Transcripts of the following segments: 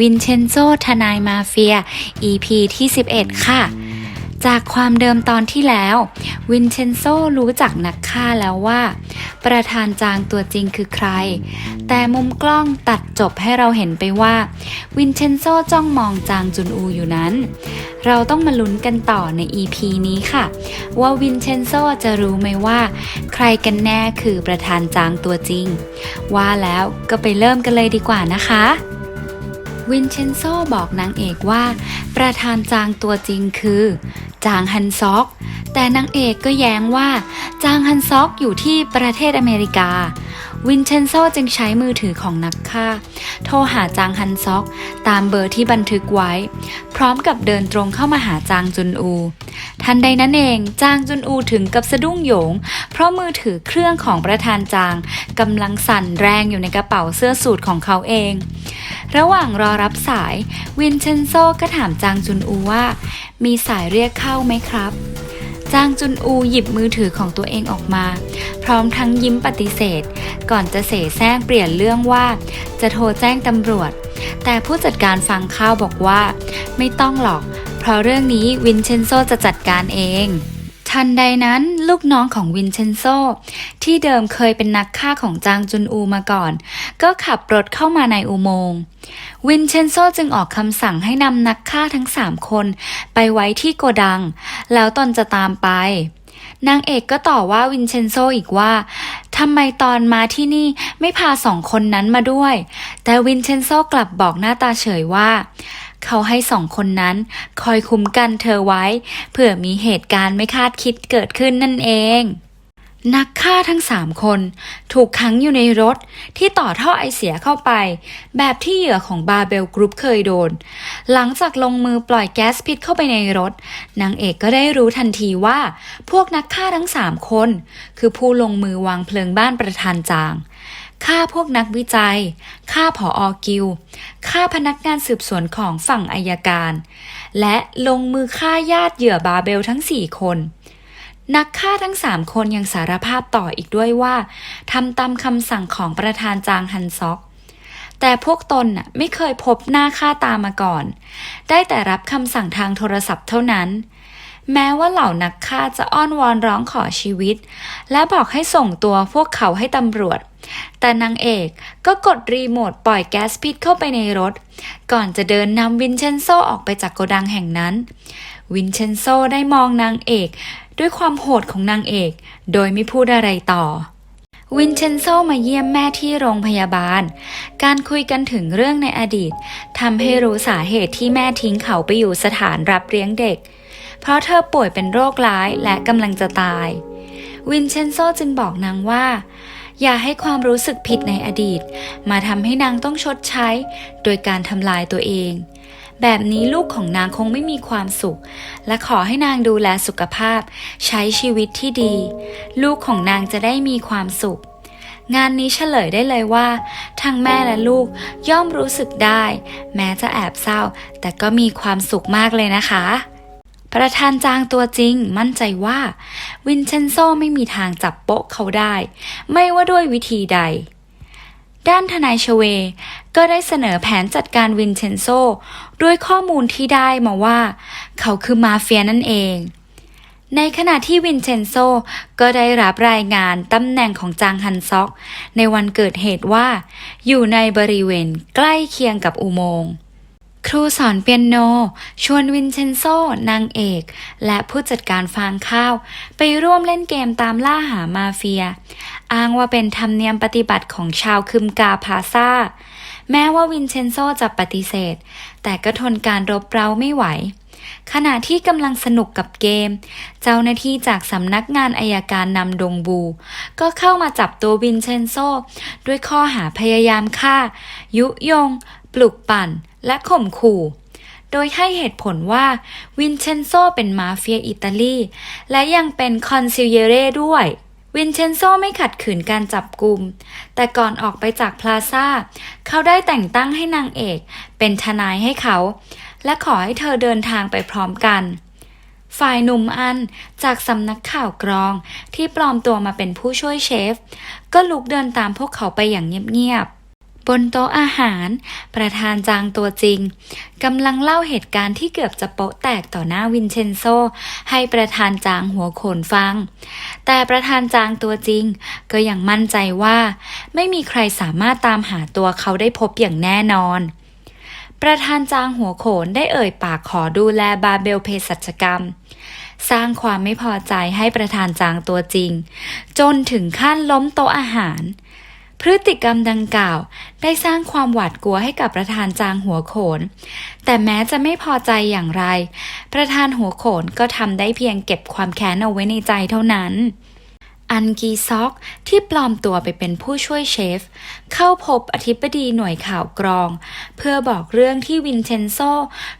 วินเชนโซทนายมาเฟีย EP ที่ 11 ค่ะ จากความเดิมตอนที่แล้ว วินเชนโซรู้จักนักฆ่าแล้วว่า ประธานจางตัวจริงคือใคร แต่มุมกล้องตัดจบให้เราเห็นไปว่า วินเชนโซจ้องมองจางจุนอูอยู่นั้น เราต้องมาลุ้นกันต่อใน EP นี้ค่ะ ว่าวินเชนโซจะรู้ไหมว่า ใครกันแน่คือประธานจางตัวจริง ว่าแล้วก็ไปเริ่มกันเลยดีกว่านะคะ วินเชนโซบอกนางเอกว่า ประธานจางตัวจริงคือ จางฮันซอก แต่นางเอกก็แย้งว่า จางฮันซอกอยู่ที่ประเทศอเมริกา วินเชนโซจึงใช้มือถือของนักฆ่า โทรหาจางฮันซอก ตามเบอร์ที่บันทึกไว้ พร้อมกับเดินตรงเข้ามาหาจางจุนอู ทันใดนั้นเองจางจุนอูถึงกับสะดุ้งโหยง เพราะมือถือเครื่องของประธานจางกำลังสั่นแรงอยู่ในกระเป๋าเสื้อสูทของเขาเอง ระหว่างรอรับสายวินเชนโซก็ถามจางจุนอูว่า มีสายเรียกเข้าไหมครับ จางจุนอูหยิบมือถือของตัวเองออกมา พร้อมทั้งยิ้มปฏิเสธ ก่อนจะเสแสร้งเปลี่ยนเรื่องว่า จะโทรแจ้งตำรวจ แต่ผู้จัดการฟังข้าวบอกว่า ไม่ต้องหรอก เพราะเรื่องนี้วินเชนโซจะจัดการเอง ทันใดนั้นลูกน้องของวินเชนโซ ที่เดิมเคยเป็นนักฆ่าของจางจุนอูมาก่อน ก็ขับรถเข้ามาในอุโมงค์วินเชนโซจึงออกคำสั่งให้นำนักฆ่าทั้งสามคนไปไว้ที่โกดัง แล้วตนจะตามไป นางเอกก็ต่อว่าวินเชนโซอีกว่าทำไมตอนมาที่นี่ไม่พาสองคนนั้นมาด้วย แต่วินเชนโซกลับบอกหน้าตาเฉยว่า เขาให้สองคนนั้น คอยคุ้มกันเธอไว้ เผื่อมีเหตุการณ์ไม่คาดคิดเกิดขึ้นนั่นเอง นักฆ่าทั้งสามคน ถูกขังอยู่ในรถที่ต่อท่อไอเสียเข้าไป แบบที่เหยื่อของบาเบลกรุ๊ปเคยโดน หลังจากลงมือปล่อยแก๊สพิษเข้าไปในรถ นางเอกก็ได้รู้ทันทีว่า พวกนักฆ่าทั้งสามคน คือผู้ลงมือวางเพลิงบ้านประธานจาง ฆ่าพวกนักวิจัย ฆ่าผออกิว ฆ่าพนักงานสืบสวนของฝั่งอายการ และลงมือฆ่าญาติเหยื่อบาเบลทั้งสี่คน นักฆ่าทั้งสามคนยังสารภาพต่ออีกด้วยว่าทำตามคำสั่งของประธานจางฮันซอก แต่พวกตนน่ะไม่เคยพบหน้าค่าตามาก่อน ได้แต่รับคำสั่งทางโทรศัพท์เท่านั้น แม้ว่าเหล่านักฆ่าจะอ้อนวอนร้องขอชีวิต และบอกให้ส่งตัวพวกเขาให้ตำรวจ แต่นางเอกก็กดรีโมทปล่อยแก๊สพิษเข้าไปในรถ ก่อนจะเดินนำวินเชนโซออกไปจากโกดังแห่งนั้น วินเชนโซได้มองนางเอกด้วยความโหดของนางเอก โดยไม่พูดอะไรต่อวินเชนโซมาเยี่ยมแม่ที่โรงพยาบาล การคุยกันถึงเรื่องในอดีตทำให้รู้สาเหตุที่แม่ทิ้งเขาไปอยู่สถานรับเลี้ยงเด็ก เพราะเธอป่วยเป็นโรคร้ายและกำลังจะตาย วินเชนโซจึงบอกนางว่า อย่าให้ความรู้สึกผิดในอดีต มาทำให้นางต้องชดใช้ โดยการทำลายตัวเอง แบบนี้ลูกของนางคงไม่มีความสุข และขอให้นางดูแลสุขภาพ ใช้ชีวิตที่ดี ลูกของนางจะได้มีความสุขงานนี้เฉลยได้เลยว่า ทั้งแม่และลูกย่อมรู้สึกได้ แม้จะแอบเศร้า แต่ก็มีความสุขมากเลยนะคะ ประธานจางตัวจริงมั่นใจว่า วินเชนโซไม่มีทางจับโป๊ะเขาได้ ไม่ว่าด้วยวิธีใด ด้านทนายชเว ก็ได้เสนอแผนจัดการวินเชนโซ ด้วยข้อมูลที่ได้มาว่า เขาคือมาเฟียนั่นเอง ในขณะที่วินเชนโซก็ได้รับรายงานตำแหน่งของจางฮันซอก ในวันเกิดเหตุว่า อยู่ในบริเวณใกล้เคียงกับอุโมงค์ ครูสอนเปียโน ชวนวินเชนโซ นางเอก และผู้จัดการฟางข้าว ไปร่วมเล่นเกมตามล่าหามาเฟีย อ้างว่าเป็นธรรมเนียมปฏิบัติของชาวคึมกาพาซาแม้ว่าวินเชนโซจะปฏิเสธ แต่ก็ทนการรบเร้าไม่ไหว ขณะที่กำลังสนุกกับเกม เจ้าหน้าที่จากสำนักงานอายการนำดงบู ก็เข้ามาจับตัววินเชนโซ ด้วยข้อหาพยายามฆ่า ยุยง ปลุกปั่น และข่มขู่ โดยให้เหตุผลว่าวินเชนโซเป็นมาเฟียอิตาลี และยังเป็นคอนซิลเยเร่ด้วยวินเชนโซไม่ขัดขืนการจับกลุ่ม แต่ก่อนออกไปจากพลาซ่าเขาได้แต่งตั้งให้นางเอก เป็นทนายให้เขา และขอให้เธอเดินทางไปพร้อมกัน ฝ่ายหนุ่มอันจากสำนักข่าวกรองที่ปลอมตัวมาเป็นผู้ช่วยเชฟ ก็ลุกเดินตามพวกเขาไปอย่างเงียบๆ บนโต๊ะอาหาร ประธานจางตัวจริงกำลังเล่าเหตุการณ์ที่เกือบจะโป๊ะแตกต่อหน้าวินเชนโซ ให้ประธานจางหัวโขนฟัง แต่ประธานจางตัวจริง ก็ยังมั่นใจว่า ไม่มีใครสามารถตามหาตัวเขาได้พบอย่างแน่นอน ประธานจางหัวโขนได้เอ่ยปากขอดูแลบาเบลเภสัชกรรมสร้างความไม่พอใจให้ประธานจางตัวจริง จนถึงขั้นล้มโต๊ะอาหาร พฤติกรรมดังกล่าว ได้สร้างความหวาดกลัวให้กับประธานจางหัวโขน แต่แม้จะไม่พอใจอย่างไร ประธานหัวโขนก็ทำได้เพียงเก็บความแค้นเอาไว้ในใจเท่านั้นอันกีซอกที่ปลอมตัวไปเป็นผู้ช่วยเชฟ เข้าพบอธิบดีหน่วยข่าวกรอง เพื่อบอกเรื่องที่วินเชนโซ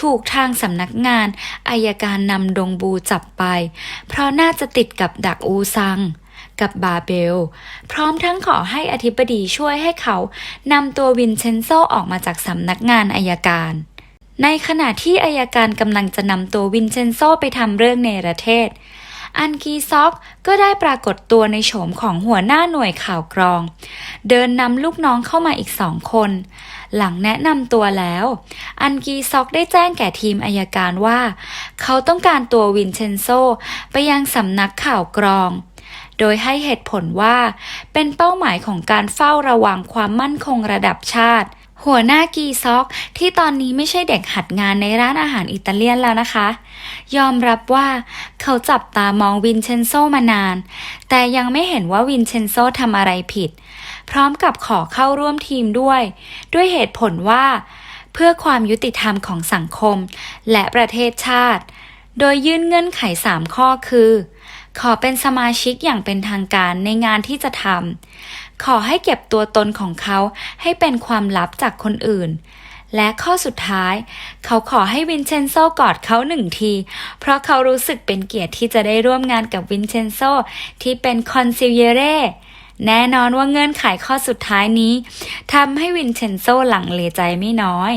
ถูกทางสำนักงานอายการนำดงบูจับไป เพราะน่าจะติดกับดักอูซัง กับบาเบล พร้อมทั้งขอให้อธิบดีช่วยให้เขานำตัววินเชนโซออกมาจากสำนักงานอายการ ในขณะที่อายการกำลังจะนำตัววินเชนโซไปทำเรื่องในประเทศ อันกีซอกก็ได้ปรากฏตัวในโฉมของหัวหน้าหน่วยข่าวกรอง เดินนำลูกน้องเข้ามาอีกสองคน หลังแนะนำตัวแล้ว อันกีซอกได้แจ้งแก่ทีมอายการว่า เขาต้องการตัววินเชนโซไปยังสำนักข่าวกรอง โดยให้เหตุผลว่า เป็นเป้าหมายของการเฝ้าระวังความมั่นคงระดับชาติ หัวหน้ากีซอกที่ตอนนี้ไม่ใช่เด็กหัดงานในร้านอาหารอิตาเลียนแล้วนะคะ ยอมรับว่าเขาจับตามองวินเชนโซมานาน แต่ยังไม่เห็นว่าวินเชนโซทำอะไรผิด พร้อมกับขอเข้าร่วมทีมด้วย ด้วยเหตุผลว่าเพื่อความยุติธรรมของสังคมและประเทศชาติ โดยยื่นเงื่อนไข 3 ข้อคือ ขอเป็นสมาชิกอย่างเป็นทางการในงานที่จะทำขอให้เก็บตัวตนของเขาให้เป็นความลับจากคนอื่น และข้อสุดท้าย เขาขอให้วินเชนโซกอดเขาหนึ่งที เพราะเขารู้สึกเป็นเกียรติที่จะได้ร่วมงานกับวินเชนโซที่เป็นคอนซิลเยเร่ แน่นอนว่าเงื่อนไขข้อสุดท้ายนี้ทำให้วินเชนโซหลังเลใจไม่น้อย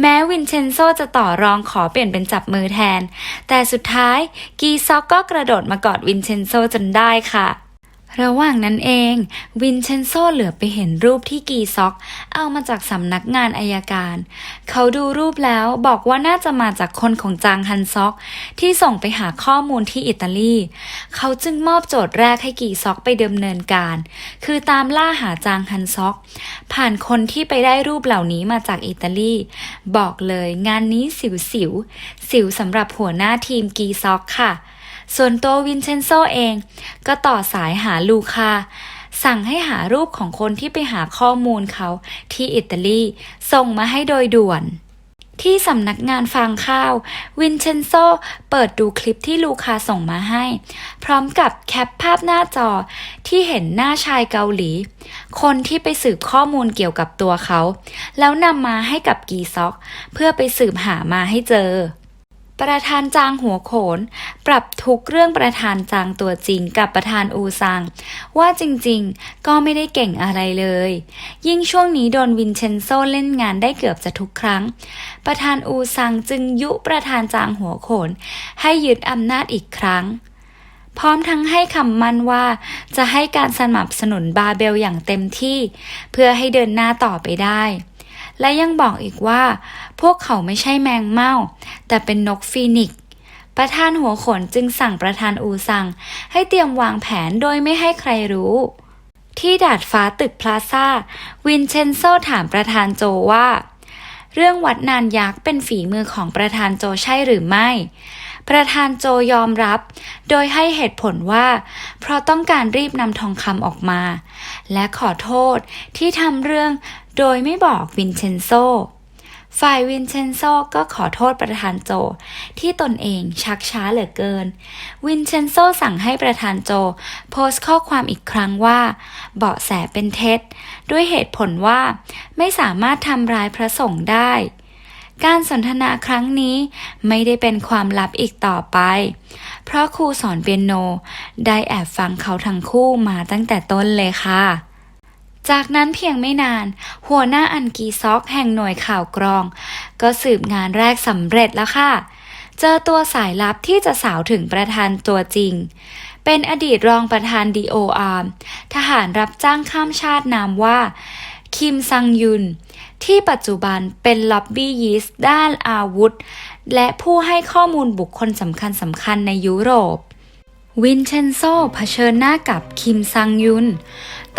แม้วินเชนโซจะต่อรองขอเปลี่ยนเป็นจับมือแทน แต่สุดท้ายกีซอกก็กระโดดมากอดวินเชนโซจนได้ค่ะ ระหว่างนั้นเอง วินเชนโซเหลือไปเห็นรูปที่กีซอก เอามาจากสำนักงานอายการ เขาดูรูปแล้วบอกว่าน่าจะมาจากคนของจางฮันซอก ที่ส่งไปหาข้อมูลที่อิตาลี เขาจึงมอบโจทย์แรกให้กีซอกไปดำเนินการ คือตามล่าหาจางฮันซอก ผ่านคนที่ไปได้รูปเหล่านี้มาจากอิตาลี บอกเลยงานนี้สิวสิวสิวสำหรับหัวหน้าทีมกีซอกค่ะ ส่วนตัววินเชนโซเอง ก็ต่อสายหาลูคา สั่งให้หารูปของคนที่ไปหาข้อมูลเขาที่อิตาลี ส่งมาให้โดยด่วน ที่สำนักงานฟางข้าว วินเชนโซเปิดดูคลิปที่ลูคาส่งมาให้ พร้อมกับแคปภาพหน้าจอที่เห็นหน้าชายเกาหลี คนที่ไปสืบข้อมูลเกี่ยวกับตัวเขา แล้วนำมาให้กับกีซอก เพื่อไปสืบหามาให้เจอ ประธานจางหัวโขน ปรับทุกเรื่องประธานจางตัวจริงกับประธานอูซัง ว่าจริงๆ ก็ไม่ได้เก่งอะไรเลย ยิ่งช่วงนี้โดนวินเชนโซเล่นงานได้เกือบจะทุกครั้ง ประธานอูซังจึงยุประธานจางหัวโขน ให้ยึดอำนาจอีกครั้ง พร้อมทั้งให้คำมั่นว่าจะให้การสนับสนุนบาเบลอย่างเต็มที่ เพื่อให้เดินหน้าต่อไปได้ และยังบอกอีกว่า พวกเขาไม่ใช่แมงเม่า แต่เป็นนกฟีนิกประธานหัวขนจึงสั่งประธานอูซังให้เตรียมวางแผนโดยไม่ให้ใครรู้ ที่ดาดฟ้าตึกพลาซ่า วินเชนโซถามประธานโจว่า เรื่องวัดนานยักษ์เป็นฝีมือของประธานโจใช่หรือไม่ ประธานโจยอมรับ โดยให้เหตุผลว่า เพราะต้องการรีบนำทองคำออกมา และขอโทษที่ทำเรื่อง โดยไม่บอกวินเชนโซ ฝ่ายวินเชนโซก็ขอโทษประธานโจ ที่ตนเองชักช้าเหลือเกิน วินเชนโซสั่งให้ประธานโจ โพสต์ข้อความอีกครั้งว่า เบาะแสเป็นเท็จ ด้วยเหตุผลว่าไม่สามารถทำร้ายพระสงฆ์ได้การสนทนาครั้งนี้ไม่ได้เป็นความลับอีกต่อไป เพราะครูสอนเปียโน ได้แอบฟังเขาทั้งคู่มาตั้งแต่ต้นเลยค่ะ จากนั้นเพียงไม่นาน หัวหน้าอันกีซอกแห่งหน่วยข่าวกรอง ก็สืบงานแรกสำเร็จแล้วค่ะ เจอตัวสายลับที่จะสาวถึงประธานตัวจริง เป็นอดีตรองประธาน DOR ทหารรับจ้างข้ามชาตินามว่า คิมซังยุน ที่ปัจจุบันเป็นล็อบบี้ยิสต์ด้านอาวุธ และผู้ให้ข้อมูลบุคคลสำคัญสำคัญในยุโรป วินเชนโซเผชิญหน้ากับคิมซังยุน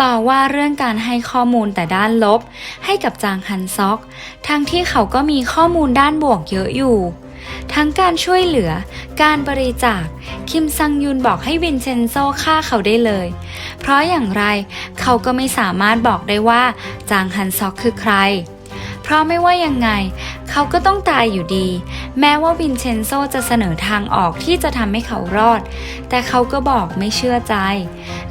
ต่อว่าเรื่องการให้ข้อมูลแต่ด้านลบ ให้กับจางฮันซอก ทั้งที่เขาก็มีข้อมูลด้านบวกเยอะอยู่ ทั้งการช่วยเหลือ การบริจาค คิมซังยุนบอกให้วินเชนโซฆ่าเขาได้เลย เพราะอย่างไรเขาก็ไม่สามารถบอกได้ว่าจางฮันซอกคือใคร เพราะไม่ว่ายังไง เขาก็ต้องตายอยู่ดี แม้ว่าวินเชนโซจะเสนอทางออกที่จะทำให้เขารอด แต่เขาก็บอกไม่เชื่อใจ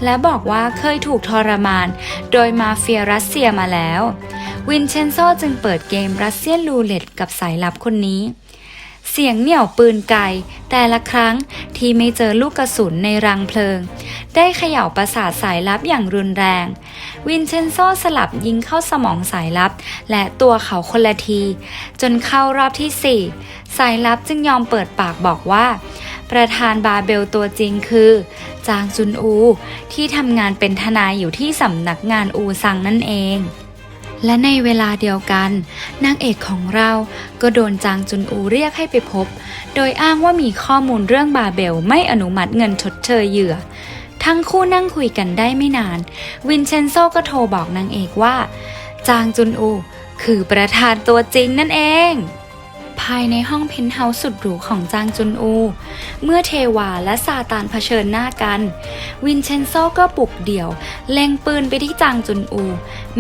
และบอกว่าเคยถูกทรมาน โดยมาเฟียรัสเซียมาแล้ว วินเชนโซจึงเปิดเกมรัสเซียนรูเล็ตกับสายลับคนนี้ เสียงเหนี่ยวปืนไกแต่ละครั้งที่ไม่เจอลูกกระสุนในรังเพลิง ได้เขย่าประสาทสายลับอย่างรุนแรง วินเชนโซสลับยิงเข้าสมองสายลับ และตัวเขาคนละที จนเข้ารอบที่ 4 สายลับจึงยอมเปิดปากบอกว่า ประธานบาเบลตัวจริงคือ จางจุนอู ที่ทำงานเป็นทนายอยู่ที่สำนักงานอูซังนั่นเอง และในเวลาเดียวกันนางเอกของเราก็โดนจางจุนอูเรียกให้ไปพบ โดยอ้างว่ามีข้อมูลเรื่องบาเบลไม่อนุมัติเงินชดเชยเหยื่อ ทั้งคู่นั่งคุยกันได้ไม่นาน วินเชนโซก็โทรบอกนางเอกว่า จางจุนอู คือประธานตัวจริงนั่นเอง ภายในห้องเพนท์เฮาส์สุดหรูของจางจุนอู เมื่อเทวาและซาตานเผชิญหน้ากัน วินเชนโซก็บุกเดี่ยว เล็งปืนไปที่จางจุนอู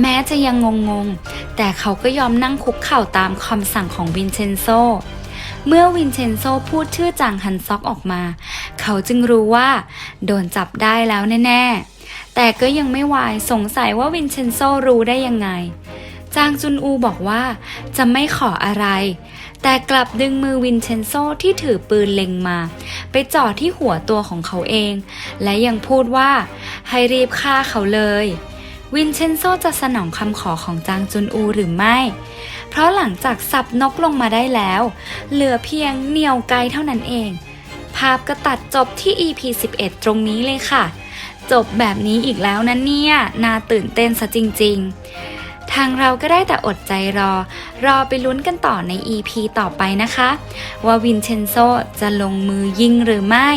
แม้จะยังงงๆ แต่เขาก็ยอมนั่งคุกเข่าตามคำสั่งของวินเชนโซเมื่อวินเชนโซพูดชื่อจางฮันซอกออกมา เขาจึงรู้ว่า โดนจับได้แล้วแน่ๆ แต่ก็ยังไม่วายสงสัยว่าวินเชนโซรู้ได้ยังไง จางจุนอูบอกว่าจะไม่ขออะไร แต่กลับดึงมือวินเชนโซที่ถือปืนเล็งมา ไปจ่อที่หัวตัวของเขาเอง และยังพูดว่า ให้รีบฆ่าเขาเลย วินเชนโซจะสนองคำขอของจางจุนอูหรือไม่ เพราะหลังจากสับนกลงมาได้แล้ว เหลือเพียงเหนียวไกลเท่านั้นเอง ภาพก็ตัดจบที่ EP 11 ตรงนี้เลยค่ะ จบแบบนี้อีกแล้วนะเนี่ย น่าตื่นเต้นซะจริง ๆ ทางเราก็ได้แต่อดใจรอ รอไปลุ้นกันต่อใน EP ต่อไปนะคะ ว่าวินเชนโซจะลงมือยิงหรือไม่